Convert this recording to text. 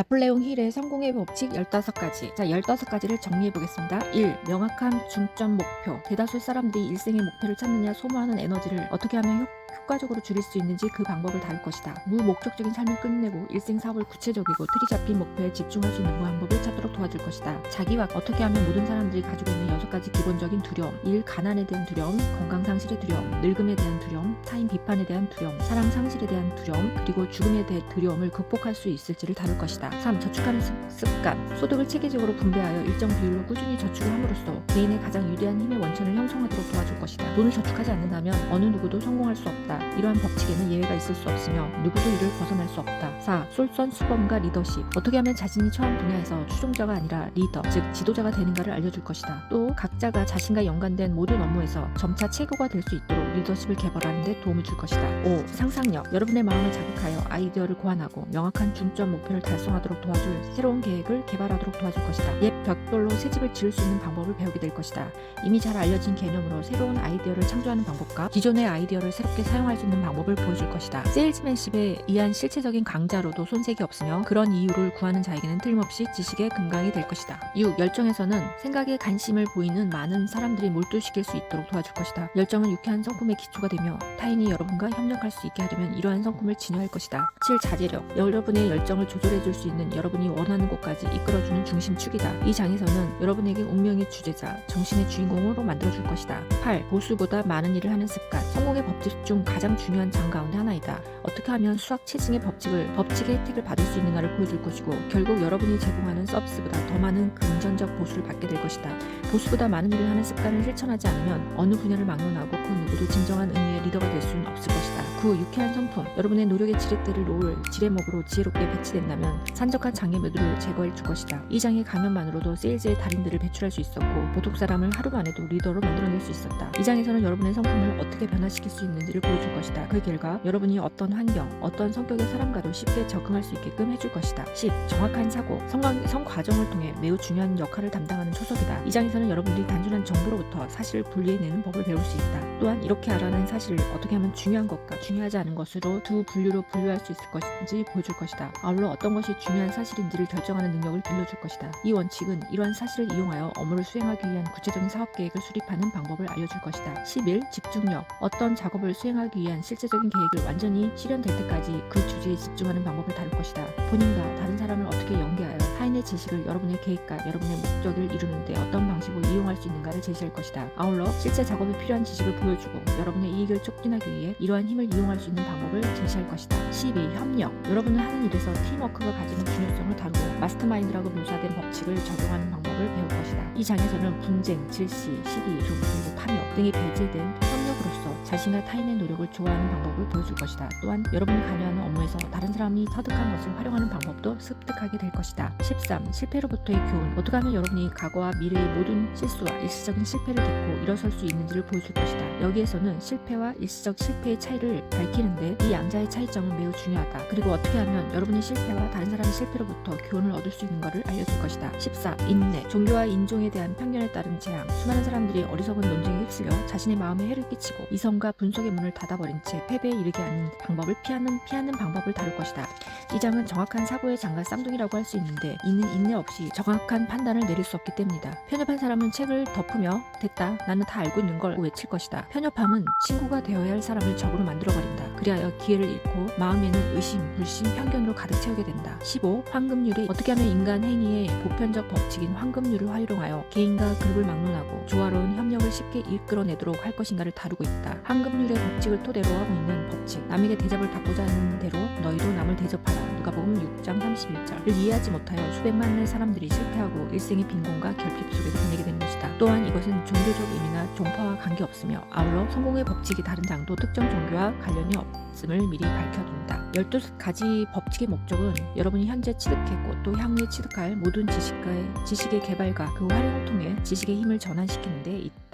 나폴레옹 힐의 성공의 법칙 15가지. 자, 15가지를 정리해 보겠습니다. 1. 명확한 중점 목표. 대다수 사람들이 일생의 목표를 찾느냐 소모하는 에너지를 어떻게 하면 효, 효과적으로 줄일 수 있는지 그 방법을 다룰 것이다. 무목적적인 삶을 끝내고 일생 사업을 구체적이고 틀이 잡힌 목표에 집중할 수 있는 방법을 찾도록 도와줄 것이다. 자기와 어떻게 하면 모든 사람들이 가지고 있는 여섯 가지 기본적인 두려움. 1. 가난에 대한 두려움, 건강 상실의 두려움, 늙음에 대한 두려움, 타인 비판에 대한 두려움, 사랑 상실에 대한 두려움, 그리고 죽음에 대한 두려움을 극복할 수 있을지를 다룰 것이다. 3. 저축하는 습- 습관. 소득을 체계적으로 분배하여 일정 비율로 꾸준히 저축을 함으로써 개인의 가장 유리한 힘의 원천을 형성하도록 도와줄 것이다. 돈을 저축하지 않는다면 어느 누구도 성공할 수 없다. 이러한 법칙에는 예외가 있을 수 없으며 누구도 이를 벗어날 수 없다. 4. 솔선수범과 리더십. 어떻게 하면 자신이 처한 분야에서 추종자가 아니라 리더, 즉 지도자가 되는가를 알려줄 것이다. 또 각자가 자신과 연관된 모든 업무에서 점차 최고가 될 수 있도록 리더십을 개발하는 데 도움을 줄 것이다. 5. 상상력. 여러분의 마음을 자극하여 아이디어를 고안하고 명확한 중점 목표를 달성하도록 도와줄 새로운 계획을 개발하도록 도와줄 것이다. 옛 벽돌로 새 집을 지을 수 있는 방법을 배우게 될 것이다. 이미 잘 알려진 개념으로 새로운 아이디어를 창조하는 방법과 기존의 아이디어를 새롭게 사용할 수 있는 방법을 보여줄 것이다. 세일즈맨십에 의한 실체적인 강자로도 손색이 없으며 그런 이유를 구하는 자에게는 틀림없이 지식의 금강이 될 것이다. 6. 열정에서는 생각에 관심을 보이는 많은 사람들이 몰두시킬 수 있도록 도와줄 것이다. 열정은 유쾌한 성품의 기초가 되며 타인이 여러분과 협력할 수 있게 하려면 이러한 성품을 진화할 것이다. 7. 자제력. 여러분의 열정을 조절해줄 수 있는 여러분이 원하는 곳까지 이끌어주는 중심축이다. 이 장에서는 여러분에게 운명의 주제자, 정신의 주인공으로 만들어줄 것이다. 8. 보수보다 많은 일을 하는 습관. 성공의 법칙 중 가장 중요한 장 가운데 하나이다. 어떻게 하면 수학 체증의 법칙을 법칙의 혜택을 받을 수 있는가를 보여줄 것이고 결국 여러분이 제공하는 서비스보다 더 많은 금전적 보수를 받게 될 것이다. 보수보다 많은 일을 하는 습관을 실천하지 않으면 어느 분야를 막론하고 그 누구도 진정한 의미의 리더가 될 수는 없을 것이다. 그 유쾌한 성품, 여러분의 노력의 지렛대를 놓을 지뢰목으로 지혜롭게 배치된다면 산적한 장애물들을 제거해 줄 것이다. 이 장의 강연만으로도 세일즈의 달인들을 배출할 수 있었고 보통 사람을 하루 만에도 리더로 만들어낼 수 있었다. 이 장에서는 여러분의 성품을 어떻게 변화시킬 수 있는지를 보여줄 것이다. 그 결과 여러분이 어떤 환경, 어떤 성격의 사람과도 쉽게 적응할 수 있게끔 해줄 것이다. 10. 정확한 사고, 성과, 성과정을 통해 매우 중요한 역할을 담당하는 초석이다. 이 장에서는 여러분들이 단순한 정보로부터 사실을 분리해내는 법을 배울 수 있다. 또한 이렇게 알아낸 사실을 어떻게 하면 중요한 것과 중요하지 않은 것으로 두 분류로 분류할 수 있을 것인지 보여줄 것이다. 아울러 어떤 것이 중요한 사실인지를 결정하는 능력을 길러줄 것이다. 이 원칙은 이러한 사실을 이용하여 업무를 수행하기 위한 구체적인 사업 계획을 수립하는 방법을 알려줄 것이다. 11. 집중력. 어떤 작업을 수행하기 위한 실제적인 계획을 완전히 실현될 때까지 그 주제에 집중하는 방법을 다룰 것이다. 본인과 다른 사람을 어떻게 연계하여 타인의 지식을 여러분의 계획과 여러분의 목적을 이루는데 어떤 방식으로 이용할 수 있는가를 제시할 것이다. 아울러 실제 작업에 필요한 지식을 보여주고 여러분의 이익을 촉진하기 위해 이러한 힘을 이용할 수 있는 방법을 제시할 것이다. 12. 협력. 여러분은 하는 일에서 팀워크가 가지는 중요성을 다루고 마스터마인드라고 묘사된 법칙을 적용하는 방법을 배울 것이다. 이 장에서는 분쟁, 질시, 시기, 조 그리고 파멸 등이 배제된 협력으로서 자신과 타인의 노력을 좋아하는 방법을 보여줄 것이다. 또한 여러분이 관여하는 업무에서 다른 사람이 터득한 것을 활용하는 방법도 습득하게 될 것이다. 13. 실패로부터의 교훈. 어떻게 하면 여러분이 과거와 미래의 모든 실수와 일시적인 실패를 딛고 일어설 수 있는지를 보여줄 것이다. 여기에서는 실패와 일시적 실패의 차이를 밝히는데 이 양자의 차이점은 매우 중요하다. 그리고 어떻게 하면 여러분의 실패와 다른 사람의 실패로부터 교훈을 얻을 수 있는 것을 알려줄 것이다. 14. 인내. 종교와 인종에 대한 편견에 따른 재앙. 수많은 사람들이 어리석은 논쟁에 휩쓸려 자신의 마음에 해를 끼치고 이성과 분석의 문을 닫아버린 채 패배에 이르게 하는 방법을 피하는 피하는 방법을 다룰 것이다. 이 장은 정확한 사고의 장과 쌍둥이라고 할 수 있는데 이는 인내 없이 정확한 판단을 내릴 수 없기 때문이다. 편협한 사람은 책을 덮으며 됐다. 나는 다 알고 있는 걸 외칠 것이다. 편협함은 친구가 되어야 할 사람을 적으로 만들어버린다. 그리하여 기회를 잃고 마음에는 의심, 불신, 편견으로 가득 채우게 된다. 15. 황금률이 어떻게 하면 인간 행위의 보편적 법칙인 황금률을 활용하여 개인과 그룹을 막론하고 조화로운 협력을 쉽게 이끌어내도록 할 것인가를 다루고 있다. 황금률의 법칙을 토대로 하고 있는 법칙. 남에게 대접을 받고자 하는 대로 너희도 남을 대접하라. 누가복음 6장 31절 을 이해하지 못하여 수백 만의 사람들이 실패하고 일생의 빈곤과 결핍 속에서 보내게 되는 것이다. 또한 이것은 종교적 의미나 종파와 관계없으며 아울러 성공의 법칙이 다른 장도 특정 종교와 관련이 없음을 미리 밝혀둔다. 12가지 법칙의 목적은 여러분이 현재 취득했고 또 향후에 취득할 모든 지식과의 지식의 개발과 그 활용을 통해 지식의 힘을 전환시키는 데 있다.